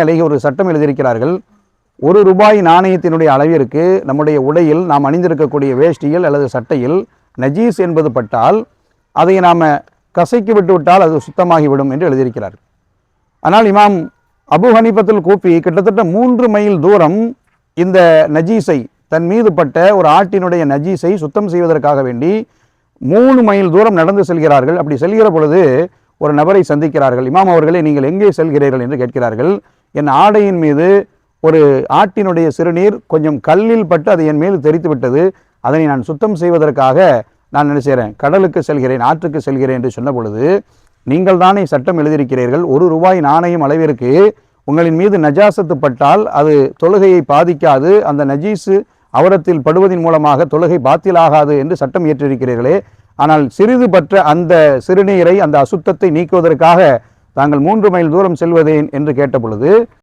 அழகி ஒரு சட்டம் எழுதியிருக்கிறார்கள். ஒரு ரூபாய் நாணயத்தினுடைய அளவிற்கு நம்முடைய உடையில் நாம் அணிந்திருக்கக்கூடிய வேஷ்டியில் அல்லது சட்டையில் நஜீஸ் என்பது பட்டால் அதை நாம் கசைக்கு விட்டுவிட்டால் அது சுத்தமாகிவிடும் என்று எழுதியிருக்கிறார் ஆனால் இமாம் அபு ஹனிபத்தில் கூப்பி கிட்டத்தட்ட மூன்று மைல் தூரம் இந்த நஜீஸை தன் மீது பட்ட ஒரு ஆட்டினுடைய நஜீஸை சுத்தம் செய்வதற்காக வேண்டி மூணு மைல் தூரம் நடந்து செல்கிறார்கள். அப்படி செல்கிற பொழுது ஒரு நபரை சந்திக்கிறார்கள். இமாம் அவர்களே நீங்கள் எங்கே செல்கிறீர்கள் என்று கேட்கிறார்கள். என் ஆடையின் மீது ஒரு ஆட்டினுடைய சிறுநீர் கொஞ்சம் கல்லில் பட்டு அது என் மீது தெரித்து விட்டது. அதனை நான் சுத்தம் செய்வதற்காக நான் என்ன செய்கிறேன்? கடலுக்கு செல்கிறேன் ஆற்றுக்கு செல்கிறேன் என்று சொன்ன பொழுது நீங்கள் தானே சட்டம் எழுதியிருக்கிறீர்கள். ஒரு ரூபாய் நாணயம் அளவிற்கு உங்களின் மீது நஜாசத்து பட்டால் அது தொழுகையை பாதிக்காது அந்த நஜீஸு அவரத்தில் படுவதன் மூலமாக தொழுகை பாத்திலாகாது என்று சட்டம் இயற்றிருக்கிறீர்களே ஆனால் சிறிது பற்ற அந்த சிறுநீரை அந்த அசுத்தத்தை நீக்குவதற்காக தாங்கள் மூன்று மைல் தூரம் செல்வதேன் என்று கேட்டபொழுது